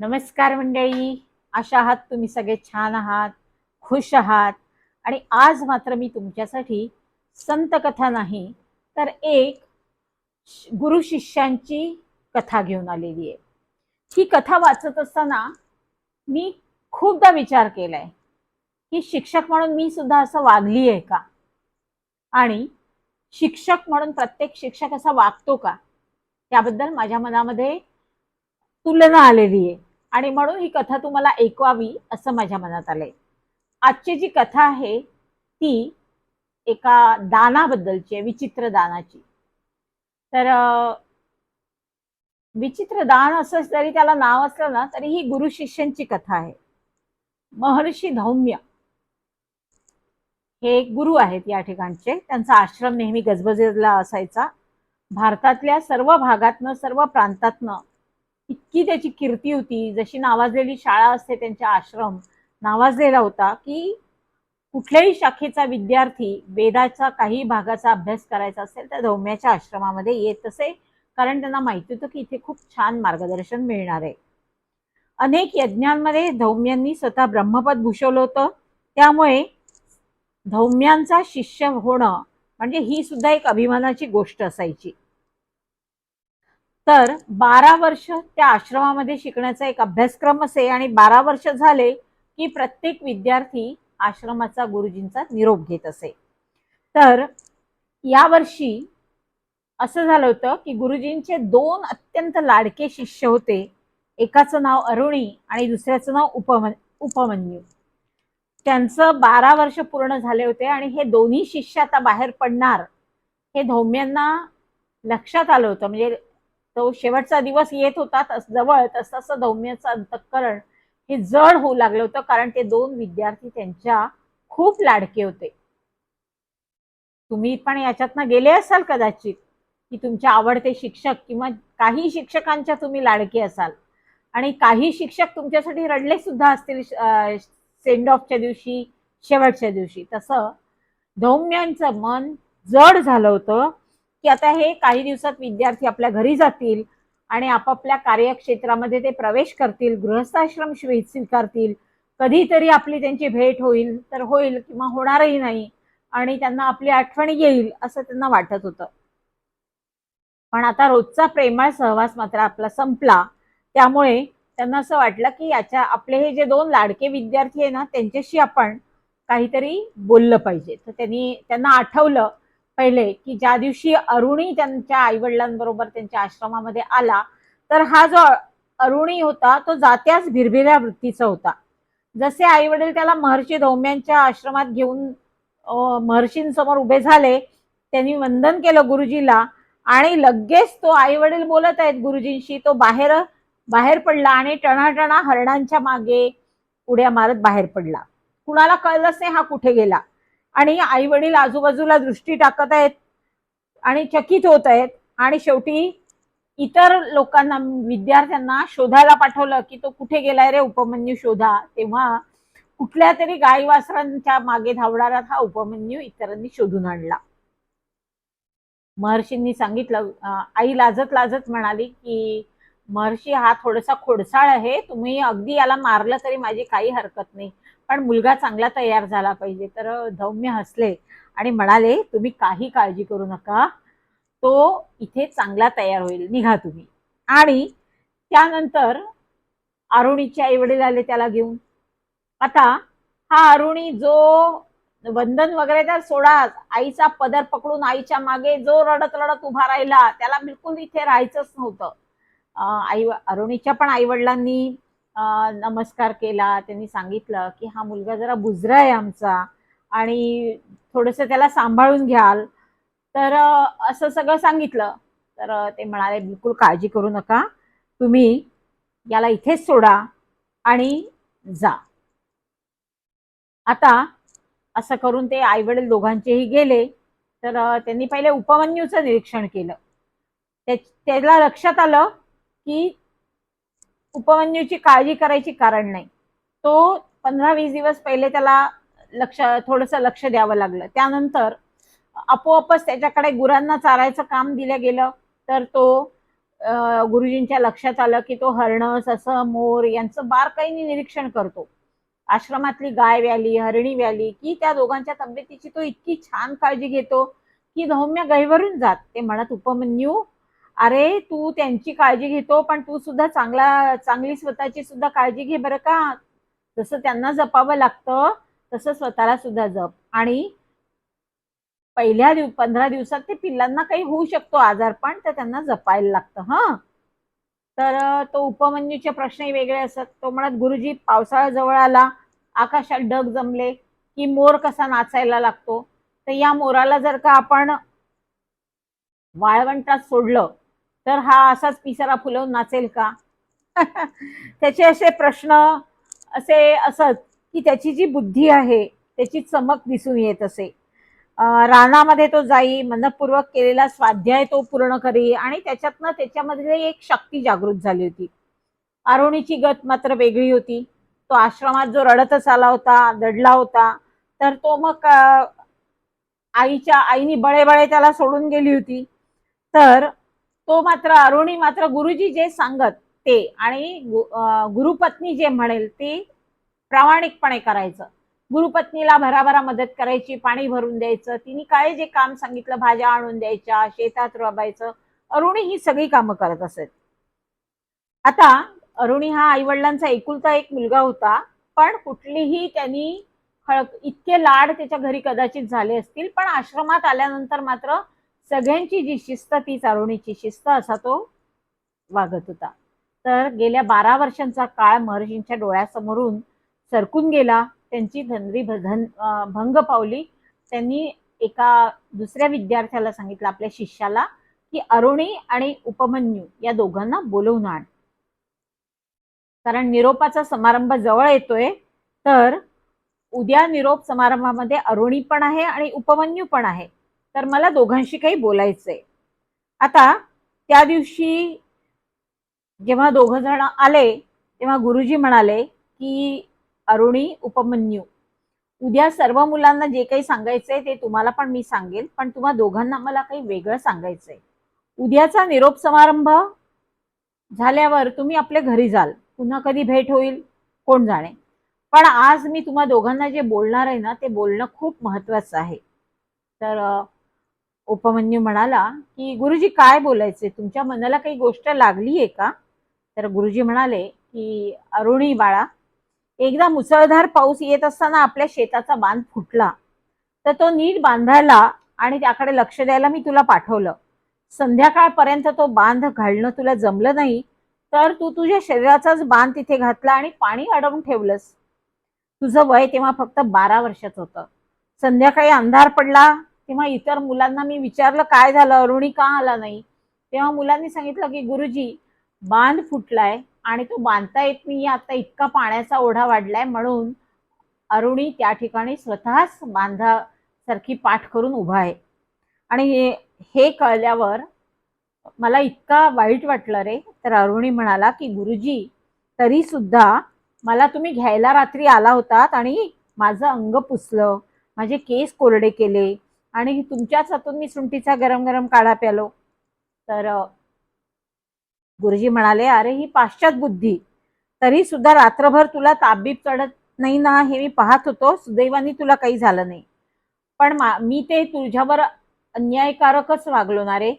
नमस्कार मंडळी. अशा आहात तुम्ही सगळे छान आहात खुश आहात. आणि आज मात्र मी तुमच्यासाठी संत कथा नाही तर एक गुरु शिष्यांची कथा घेऊन आलेली आहे. ही कथा वाचत असताना मी खूपदा विचार केलाय की शिक्षक म्हणून मी सुद्धा असं वागली आहे का? आणि शिक्षक म्हणून प्रत्येक शिक्षक असा वागतो का? त्याबद्दल माझ्या मनामध्ये तुलना आलेली आहे. आणि म्हणून ही कथा तुम्हाला ऐकवावी असं माझ्या मनात आलंय. आजची जी कथा आहे ती एका दानाबद्दलची आहे विचित्र दानाची. तर विचित्र दान असं जरी त्याला नाव असलं ना तरी ही गुरु शिष्यांची कथा आहे. महर्षी धौम्य हे एक गुरु आहेत या ठिकाणचे. त्यांचा आश्रम नेहमी गजबजला असायचा. भारतातल्या सर्व भागातनं सर्व प्रांतातनं इतकी त्याची कीर्ती होती जशी नावाजलेली शाळा असते त्यांचा आश्रम नावाजलेला होता की कुठल्याही शाखेचा विद्यार्थी वेदाचा काही भागाचा अभ्यास करायचा असेल तर धौम्याच्या आश्रमामध्ये येत असे. कारण त्यांना माहिती होतं की इथे खूप छान मार्गदर्शन मिळणार आहे. अनेक यज्ञांमध्ये धौम्यांनी स्वतः ब्रह्मपद भूषवलं होतं. त्यामुळे धौम्यांचा शिष्य होणं म्हणजे ही सुद्धा एक अभिमानाची गोष्ट असायची. तर बारा वर्ष त्या आश्रमामध्ये शिकण्याचा एक अभ्यासक्रम असे आणि बारा वर्ष झाले की प्रत्येक विद्यार्थी आश्रमाचा गुरुजींचा निरोप घेत असे. तर यावर्षी असं झालं होतं की गुरुजींचे दोन अत्यंत लाडके शिष्य होते. एकाचं नाव अरुणी आणि दुसऱ्याचं नाव उपमन उपमन्यू. त्यांचं बारा वर्ष पूर्ण झाले होते आणि हे दोन्ही शिष्य आता बाहेर पडणार हे धौम्यांना लक्षात आलं होतं. म्हणजे तो शेवटचा दिवस येत होता तस जवळ तस तसं धौम्याचं अंतःकरण हे जड होऊ लागलं होतं कारण ते दोन विद्यार्थी त्यांच्या खूप लाडके होते. तुम्ही पण याच्यातनं गेले असाल कदाचित की तुमच्या आवडते शिक्षक किंवा काही शिक्षकांच्या तुम्ही लाडके असाल. आणि काही शिक्षक तुमच्यासाठी रडले सुद्धा असतील सेंड ऑफच्या दिवशी शेवटच्या दिवशी. तसं धौम्यांचं मन जड झालं होतं की आता हे काही दिवसात विद्यार्थी आपल्या घरी जातील आणि आपापल्या कार्यक्षेत्रामध्ये ते प्रवेश करतील गृहस्थाश्रम स्वी- स्वीकारतील. कधीतरी आपली त्यांची भेट होईल तर होईल किंवा होणारही नाही आणि त्यांना आपली आठवण येईल असं त्यांना वाटत होतं. पण आता रोजचा प्रेमळ सहवास मात्र आपला संपला. त्यामुळे त्यांना असं वाटलं की याच्या आपले हे जे दोन लाडके विद्यार्थी आहे ना त्यांच्याशी आपण काहीतरी बोललं पाहिजे. तर त्यांनी त्यांना आठवलं पहिले की ज्या दिवशी अरुणी त्यांच्या आईवडिलांबरोबर त्यांच्या आश्रमामध्ये आला तर हा जो अरुणी होता तो जात्याच भिरभिऱ्या वृत्तीचा होता. जसे आई वडील त्याला महर्षी धौम्यांच्या आश्रमात घेऊन महर्षींसमोर उभे झाले त्यांनी वंदन केलं गुरुजीला आणि लगेच तो आई वडील बोलत आहेत गुरुजींशी तो बाहेर बाहेर पडला आणि टणाटणा हरणांच्या मागे उड्या मारत बाहेर पडला. कुणाला कळलंच नाही हा कुठे गेला. आणि आई वडील आजूबाजूला दृष्टी टाकत आहेत आणि चकित होत आहेत. आणि शेवटी इतर लोकांना विद्यार्थ्यांना शोधायला पाठवलं की तो कुठे गेलाय रे उपमन्यू शोधा. तेव्हा कुठल्या तरी गायवासरांच्या मागे धावणारा हा उपमन्यू इतरांनी शोधून आणला. महर्षींनी सांगितलं आई लाजत लाजत म्हणाली की महर्षी हा थोडासा खोडसाळ आहे. तुम्ही अगदी याला मारलं तरी माझी काही हरकत नाही. पण मुलगा चांगला तयार झाला पाहिजे. तर धौम्य हसले आणि म्हणाले तुम्ही काही काळजी करू नका. तो इथे चांगला तयार होईल. निघा तुम्ही. आणि त्यानंतर अरुणीचे आई वडील आले त्याला घेऊन. आता हा अरुणी जो वंदन वगैरे तर सोडा. आईचा पदर पकडून आईच्या मागे जो रडत रडत उभा राहिला त्याला बिलकुल इथे राहायचंच नव्हतं. आई अरुणीच्या पण आई वडिलांनी नमस्कार केला. त्यांनी सांगितलं की हा मुलगा जरा बुजरा आहे आमचा आणि थोडंसं त्याला सांभाळून घ्याल. तर असं सगळं सांगितलं. तर ते म्हणाले बिलकुल काळजी करू नका. तुम्ही याला इथेच सोडा आणि जा. आता असं करून ते आई वडील दोघांचेही गेले. तर त्यांनी पहिले उपमन्यूचं निरीक्षण केलं. त्याला लक्षात आलं की उपमन्यूची काळजी करायची कारण नाही. तो पंधरा वीस दिवस पहिले त्याला लक्ष थोडंसं लक्ष द्यावं लागलं. त्यानंतर आपोआपच त्याच्याकडे गुरांना चारायचं काम दिलं गेलं तर तो गुरुजींच्या लक्षात आलं की तो हरण ससं मोर यांचं बारकाईने निरीक्षण करतो. आश्रमातली गाय व्याली हरणी व्याली की त्या दोघांच्या तब्येतीची तो इतकी छान काळजी घेतो की धौम्य गहिवरून जात. ते म्हणत उपमन्यू अरे तू त्यांची काळजी घेतो पण तू सुद्धा चांगला चांगली स्वतःची सुद्धा काळजी घे बरं का. जसं त्यांना जपावं लागतं तसं स्वतःला सुद्धा जप. आणि पहिल्या दिव पंधरा दिवसात ते पिल्लांना काही होऊ शकतो आजार पण तर त्यांना जपायला लागतं हं. तर तो उपमन्यूचे प्रश्नही वेगळे असत. तो म्हणत गुरुजी पावसाळा जवळ आला आकाशात ढग जमले की मोर कसा नाचायला लागतो? तर या मोराला जर का आपण वाळवंटात सोडलं तर हा असाच पिसारा फुलवून नाचेल का? त्याचे असे प्रश्न असे असत की त्याची जी बुद्धी आहे त्याची चमक दिसून येत असे. रानामध्ये तो जाई मनपूर्वक केलेला स्वाध्याय तो पूर्ण करी आणि त्याच्यातनं त्याच्यामध्ये एक शक्ती जागृत झाली होती. अरुणीची गत मात्र वेगळी होती. तो आश्रमात जो रडतच आला होता दडला होता तर तो मग आईच्या आईनी बळे बळे त्याला सोडून गेली होती. तर तो मात्र अरुणी मात्र गुरुजी जे सांगत ते आणि गुरुपत्नी जे म्हणेल ते प्रामाणिकपणे करायचं. गुरुपत्नीला भराभरा मदत करायची पाणी भरून द्यायचं तिने काय जे काम सांगितलं भाज्या आणून द्यायच्या शेतात रबायचं अरुणी ही सगळी कामं करत असत आता अरुणी हा आईवडिलांचा एकुलता एक मुलगा होता पण कुठलीही त्यांनी इतके लाड त्याच्या घरी कदाचित झाले असतील पण आश्रमात आल्यानंतर मात्र सगळ्यांची जी शिस्त ती अरुणीची शिस्त असा तो वागत होता. तर गेल्या बारा वर्षांचा काळ महर्षींच्या डोळ्यासमोरून सरकून गेला. त्यांची धनरी धन भंग पावली. त्यांनी एका दुसऱ्या विद्यार्थ्याला सांगितलं आपल्या शिष्याला की अरुणी आणि उपमन्यू या दोघांना बोलवून आण. कारण निरोपाचा समारंभ जवळ येतोय तर उद्या निरोप समारंभामध्ये अरुणी पण आहे आणि उपमन्यू पण आहे. तर मला दोघांशी काही बोलायचंय. आता त्या दिवशी जेव्हा दोघं जण आले तेव्हा गुरुजी म्हणाले की अरुणी उपमन्यू उद्या सर्व मुलांना जे काही सांगायचंय ते तुम्हाला पण मी सांगेल पण तुम्हा दोघांना मला काही वेगळं सांगायचंय. उद्याचा निरोप समारंभ झाल्यावर तुम्ही आपल्या घरी जाल. पुन्हा कधी भेट होईल? कोण जाणे? पण आज मी तुम्हा दोघांना जे बोलणार आहे ना ते बोलणं खूप महत्वाचं आहे. तर उपमन्यू म्हणाला की गुरुजी काय बोलायचे? तुमच्या मनाला काही गोष्ट लागली आहे का? तर गुरुजी म्हणाले की अरुणी बाळा एकदा मुसळधार पाऊस येत असताना आपल्या शेताचा बांध फुटला. तर तो नीट बांधायला आणि त्याकडे लक्ष द्यायला मी तुला पाठवलं. संध्याकाळपर्यंत तो बांध घालणं तुला जमलं नाही तर तू तुझ्या शरीराचाच बांध तिथे घातला आणि पाणी अडवून ठेवलंस. तुझं वय तेव्हा फक्त बारा वर्षाचं होतं. संध्याकाळी अंधार पडला किंवा इतर मुलांना मी विचारलं काय झालं? अरुणी का आला नाही? तेव्हा मुलांनी सांगितलं की गुरुजी बांध फुटलाय आणि तो बांधता येत नाही आता इतका पाण्याचा ओढा वाढलाय. म्हणून अरुणी त्या ठिकाणी स्वतःच बांधासारखी पाठ करून उभा आहे. आणि हे हे कळल्यावर मला इतका वाईट वाटलं रे. तर अरुणी म्हणाला की गुरुजी तरी सुद्धा मला तुम्ही घ्यायला रात्री आला होतात आणि माझं अंग पुसलं. माझे केस कोरडे केले. आणि तुमच्याच हातून मी सुंठीचा गरम गरम काढा प्यालो. तर गुरुजी म्हणाले अरे ही पाश्चात बुद्धी. तरी सुद्धा रात्रभर तुला ताबीब चढत नाही ना हे मी पाहत होतो. सुदैवाने तुला काही झालं नाही. पण मी ते तुझ्यावर अन्यायकारकच वागलो ना रे.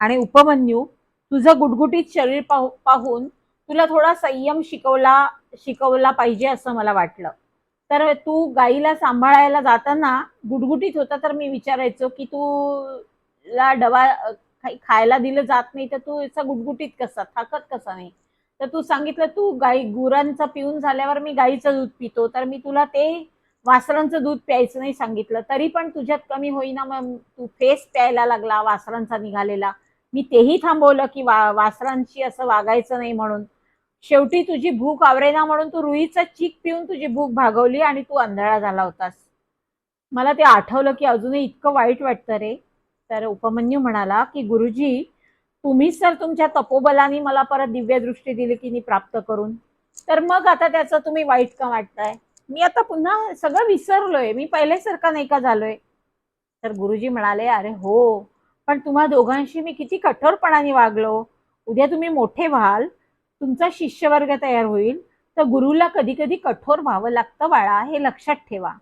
आणि उपमन्यू तुझं गुटगुटीत शरीर पाहू पाहून तुला थोडा संयम शिकवला शिकवला पाहिजे असं मला वाटलं. तर तू गाईला सांभाळायला जाताना गुटगुटीत होता तर मी विचारायचो की तू ला डबा खायला दिलं जात नाही तर तू याचा गुटगुटीत कसा थाकत कसा नाही? तर तू सांगितलं तू गाई गुरांचं पिऊन झाल्यावर मी गाईचं दूध पितो. तर मी तुला ते वासरांचं दूध प्यायचं नाही सांगितलं. तरी पण तुझ्यात कमी होईना मग तू फेस प्यायला लागला वासरांचा निघालेला. मी तेही थांबवलं की वा वासरांशी असं वागायचं नाही म्हणून. शेवटी तुझी भूक आवरेना म्हणून तू रुईचा चीक पिऊन तुझी भूक भागवली आणि तू आंधळा झाला होतास. मला ते आठवलं की अजूनही इतकं वाईट वाटतं रे. तर उपमन्यू म्हणाला की गुरुजी तुम्हीच तर तुमच्या तपोबलाने मला परत दिव्य दृष्टी दिली की मी प्राप्त करून? तर मग आता त्याचं तुम्ही वाईट का वाटताय? मी आता पुन्हा सगळं विसरलोय. मी पहिल्यासारखा नाही का झालोय? तर गुरुजी म्हणाले अरे हो पण तुम्हा दोघांशी मी किती कठोरपणाने वागलो. उद्या तुम्ही मोठे व्हाल तुमचा शिष्यवर्ग तयार होईल. तर गुरुला कधी कधी कठोर व्हावं लागतं बाळा हे लक्षात ठेवा.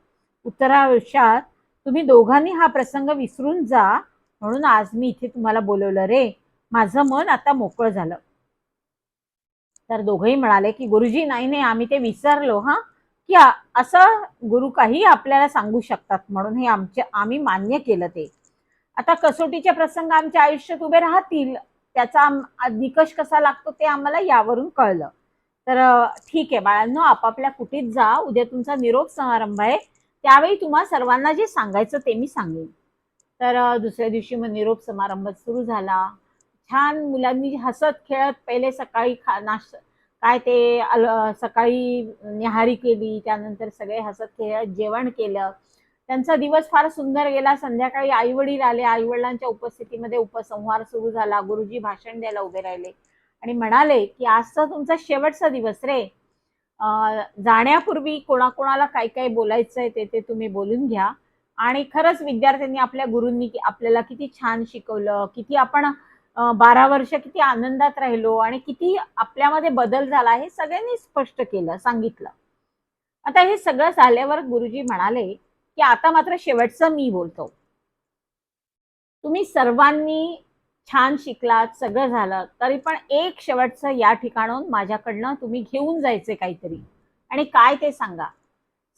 उत्तरायुष्यात तुम्ही दोघांनी हा प्रसंग विसरून जा. म्हणून आज मी इथे तुम्हाला बोलवलं रे. माझं मन आता मोकळं झालं. तर दोघंही म्हणाले की गुरुजी नाही नाही आम्ही ते विसरलो हा. की असं गुरु काही आपल्याला सांगू शकतात म्हणून हे आमचे आम्ही मान्य केलं ते. आता कसोटीचे प्रसंग आमच्या आयुष्यात उभे राहतील. त्याचा निकष कसा लागतो ते आम्हाला यावरून कळलं. तर ठीक आहे बाळांनो आपापल्या कुटीत जा उद्या तुमचा निरोप समारंभ आहे. त्यावेळी तुम्हा सर्वांना जे सांगायचं ते मी सांगेन. तर दुसऱ्या दिवशी मग निरोप समारंभ सुरू झाला. छान मुलांनी हसत खेळत पहिले सकाळी खा नाश काय ते सकाळी न्याहारी केली त्यानंतर सगळे हसत खेळत जेवण केलं. त्यांचा दिवस फार सुंदर गेला. संध्याकाळी आई वडील आले. आई वडिलांच्या उपस्थितीमध्ये उपसंहार सुरू झाला. गुरुजी भाषण द्यायला उभे राहिले आणि म्हणाले की आजचा तुमचा शेवटचा दिवस रे. जाण्यापूर्वी कोणाकोणाला काय काय बोलायचंय ते ते तुम्ही बोलून घ्या. आणि खरंच विद्यार्थ्यांनी आपल्या गुरूंनी आपल्याला किती छान शिकवलं. किती आपण बारा वर्ष किती आनंदात राहिलो आणि किती आपल्यामध्ये बदल झाला हे सगळ्यांनी स्पष्ट केलं सांगितलं. आता हे सगळं झाल्यावर गुरुजी म्हणाले की आता मात्र शेवटचं मी बोलतो. तुम्ही सर्वांनी छान शिकलात सगळं झालं तरी पण एक शेवटचं या ठिकाणून माझ्याकडनं तुम्ही घेऊन जायचे काहीतरी. आणि काय ते सांगा.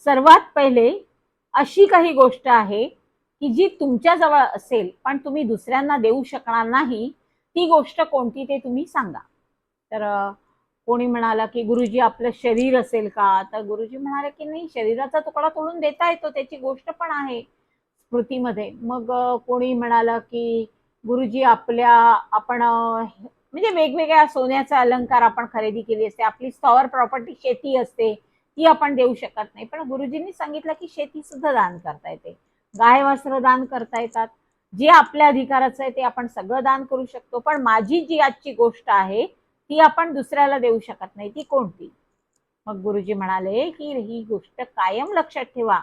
सर्वात पहिले अशी काही गोष्ट आहे की जी तुमच्याजवळ असेल पण तुम्ही दुसऱ्यांना देऊ शकणार नाही ती गोष्ट कोणती ते तुम्ही सांगा. तर कोणी म्हणाला की गुरुजी आपलं शरीर असेल का? तर गुरुजी म्हणाले की नाही शरीराचा तुकडा तोडून देता येतो त्याची गोष्ट पण आहे स्मृतीमध्ये. मग कोणी म्हणाला की गुरुजी आपल्या आपण म्हणजे वेगवेगळ्या सोन्याचा अलंकार आपण खरेदी केली असते आपली स्टॉवर प्रॉपर्टी शेती असते ती आपण देऊ शकत नाही. पण गुरुजींनी सांगितलं की शेती सुद्धा दान करता येते. गाय वस्त्र दान करता येतात. जे आपल्या अधिकाराचं आहे ते आपण सगळं दान करू शकतो. पण माझी जी आजची गोष्ट आहे ती आपण दुसऱ्याला देऊ शकत नाही. ती कोणती? मग गुरुजी म्हणाले की ही गोष्ट कायम लक्षात ठेवा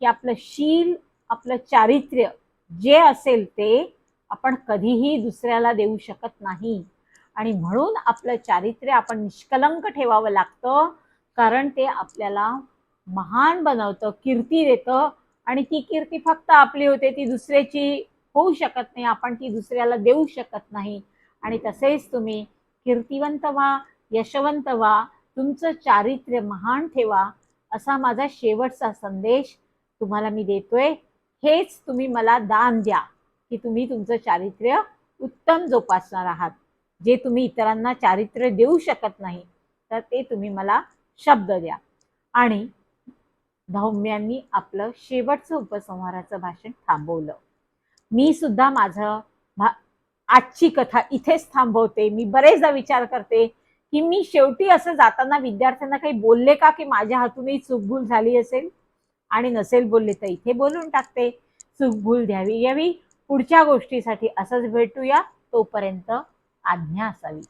की आपलं शील आपलं चारित्र्य जे असेल ते आपण कधीही दुसऱ्याला देऊ शकत नाही. आणि म्हणून आपलं चारित्र्य आपण निष्कलंक ठेवावं लागतं कारण ते आपल्याला महान बनवतं कीर्ती देतं. आणि ती कीर्ती फक्त आपली होते ती दुसऱ्याची होऊ शकत नाही. आपण ती दुसऱ्याला देऊ शकत नाही. आणि तसेच तुम्ही कीर्तिवंत व्हा यशवंत व्हा तुमचं चारित्र्य महान ठेवा असा माझा शेवटचा संदेश तुम्हाला मी देतोय. हेच तुम्ही मला दान द्या की तुम्ही तुमचं चारित्र्य उत्तम जोपासणार आहात. जे तुम्ही इतरांना चारित्र्य देऊ शकत नाही तर ते तुम्ही मला शब्द द्या. आणि धौम्यांनी आपलं शेवटचं उपसंहाराचं भाषण थांबवलं. मी सुद्धा माझं भा आजची कथा इथेच थांबवते. मी बरेचदा विचार करते की मी शेवटी असं जाताना विद्यार्थ्यांना काही बोलले का की माझ्या हातूनही चूकभूल झाली असेल? आणि नसेल बोलले तर इथे बोलून टाकते. चूकभूल द्यावी यावी. पुढच्या गोष्टीसाठी असंच भेटूया. तोपर्यंत आज्ञा असावी.